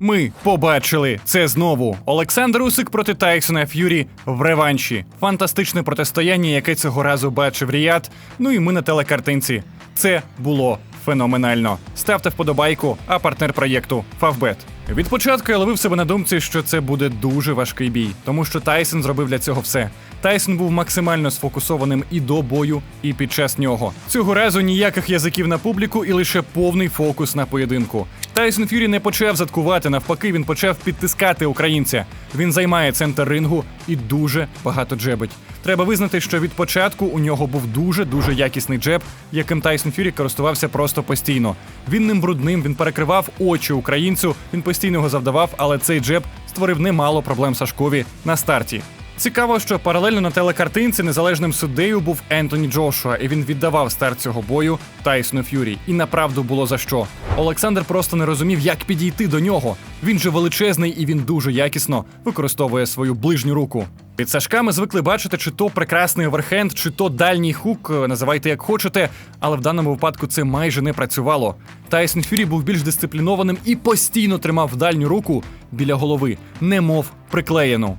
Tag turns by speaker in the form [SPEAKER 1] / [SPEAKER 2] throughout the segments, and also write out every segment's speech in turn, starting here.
[SPEAKER 1] Ми побачили це знову. Олександр Усик проти Тайсона Ф'юрі в реванші. Фантастичне протистояння, яке цього разу бачив Ріад. Ну і ми на телекартинці. Це було феноменально. Ставте вподобайку, а партнер проєкту Фавбет. Від початку я ловив себе на думці, що це буде дуже важкий бій, тому що Тайсон зробив для цього все. Тайсон був максимально сфокусованим і до бою, і під час нього. Цього разу ніяких язиків на публіку і лише повний фокус на поєдинку. Тайсон Фюрі не почав заткувати, навпаки, він почав підтискати українця. Він займає центр рингу і дуже багато джебить. Треба визнати, що від початку у нього був дуже дуже якісний джеб, яким Тайсон Фюрі користувався просто постійно. Він ним брудним, він перекривав очі українцю, він постійно його завдавав, але цей джеб створив немало проблем Сашкові на старті. Цікаво, що паралельно на телекартинці незалежним суддею був Ентоні Джошуа, і він віддавав старт цього бою Тайсону Ф'юрі. І направду було за що. Олександр просто не розумів, як підійти до нього. Він же величезний і він дуже якісно використовує свою ближню руку. Під Сашка ми звикли бачити, чи то прекрасний оверхенд, чи то дальній хук, е, називайте як хочете, але в даному випадку це майже не працювало. Тайсон Фюрі був більш дисциплінованим і постійно тримав дальню руку біля голови, немов приклеєну.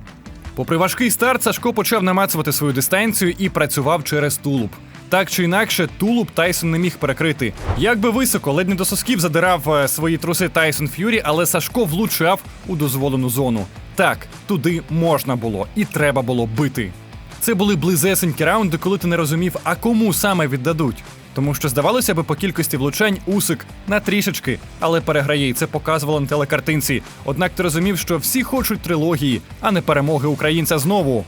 [SPEAKER 1] Попри важкий старт, Сашко почав намацувати свою дистанцію і працював через тулуб. Так чи інакше, тулуб Тайсон не міг перекрити. Як би високо, ледь не до сосків задирав е, свої труси Тайсон Ф'юрі, але Сашко влучав у дозволену зону. Так, туди можна було і треба було бити. Це були близесенькі раунди, коли ти не розумів, а кому саме віддадуть. Тому що здавалося би, по кількості влучань Усик на трішечки, але переграє, і це показувало на телекартинці. Однак ти розумів, що всі хочуть трилогії, а не перемоги українця знову.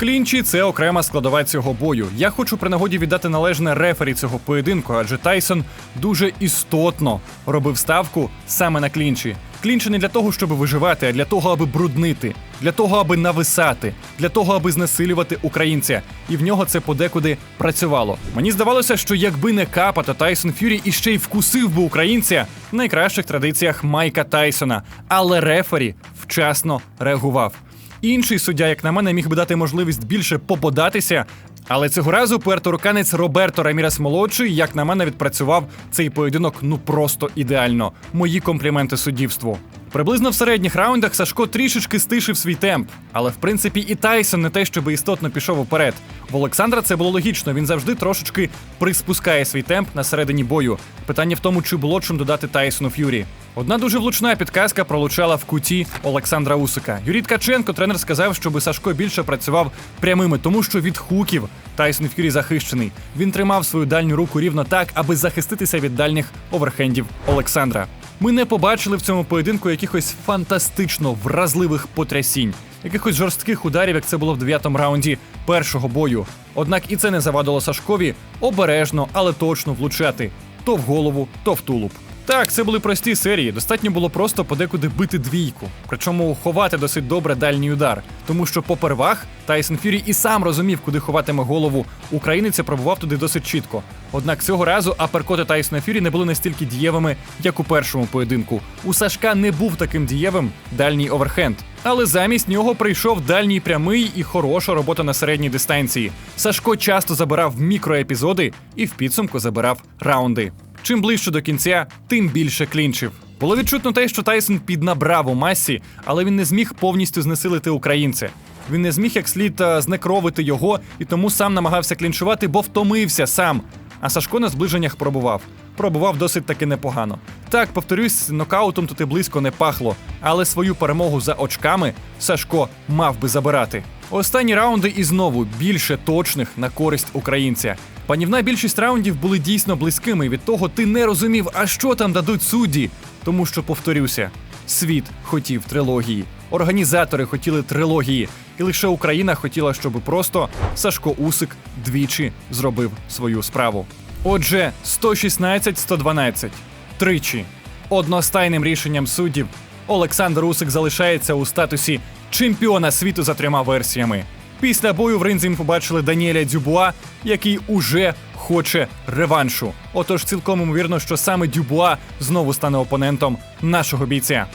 [SPEAKER 1] Клінчі це окрема складова цього бою. Я хочу при нагоді віддати належне рефері цього поєдинку, адже Тайсон дуже істотно робив ставку саме на клінчі. Клінчі не для того, щоб виживати, а для того, аби бруднити, для того, аби нависати, для того, аби знесилювати українця. І в нього це подекуди працювало. Мені здавалося, що якби не капа, то Тайсон Фюрі іще й вкусив би українця в найкращих традиціях Майка Тайсона. Але рефері вчасно реагував. Інший суддя, як на мене, міг би дати можливість більше поподатися. Але цього разу пуерторуканець Роберто Рамірес молодший, як на мене, відпрацював цей поєдинок ну просто ідеально. Мої компліменти суддівству. Приблизно в середніх раундах Сашко трішечки стишив свій темп, але в принципі і Тайсон не те, щоб істотно пішов уперед. В Олександра це було логічно. Він завжди трошечки приспускає свій темп на середині бою. Питання в тому, чи було чим додати Тайсону Ф'юрі. Одна дуже влучна підказка пролучала в куті Олександра Усика. Юрій Ткаченко, тренер, сказав, щоб Сашко більше працював прямими, тому що від хуків Тайсон Ф'юрі захищений. Він тримав свою дальню руку рівно так, аби захиститися від дальніх оверхендів Олександра. Ми не побачили в цьому поєдинку якихось фантастично вразливих потрясінь, якихось жорстких ударів, як це було в дев'ятому раунді першого бою. Однак і це не завадило Сашкові обережно, але точно влучати то в голову, то в тулуб. Так, це були прості серії. Достатньо було просто подекуди бити двійку, причому ховати досить добре дальній удар, тому що попервах Тайсон Фюрі і сам розумів, куди ховатиме голову. Українець пробував туди досить чітко. Однак цього разу аперкоти Тайсона Фюрі не були настільки дієвими, як у першому поєдинку. У Сашка не був таким дієвим дальній оверхенд. Але замість нього прийшов дальній прямий і хороша робота на середній дистанції. Сашко часто забирав мікроепізоди і в підсумку забирав раунди. Чим ближче до кінця, тим більше клінчів. Було відчутно те, що Тайсон піднабрав у масі, але він не зміг повністю знесилити українця. Він не зміг як слід е, знекровити його і тому сам намагався клінчувати, бо втомився сам. А Сашко на зближеннях пробував. Пробував досить таки непогано. Так, повторюсь, нокаутом тут і близько не пахло, але свою перемогу за очками Сашко мав би забирати. Останні раунди і знову більше точних на користь українця. Панівна більшість раундів були дійсно близькими. Від того ти не розумів, а що там дадуть судді. Тому що повторюся, світ хотів трилогії, організатори хотіли трилогії, і лише Україна хотіла, щоб просто Сашко Усик двічі зробив свою справу. Отже, 116-112. тричі. Одностайним рішенням суддів Олександр Усик залишається у статусі чемпіона світу за трьома версіями. Після бою в ринзі ми побачили Даніеля Дюбуа, який уже хоче реваншу. Отож, цілком ймовірно, що саме Дюбуа знову стане опонентом нашого бійця.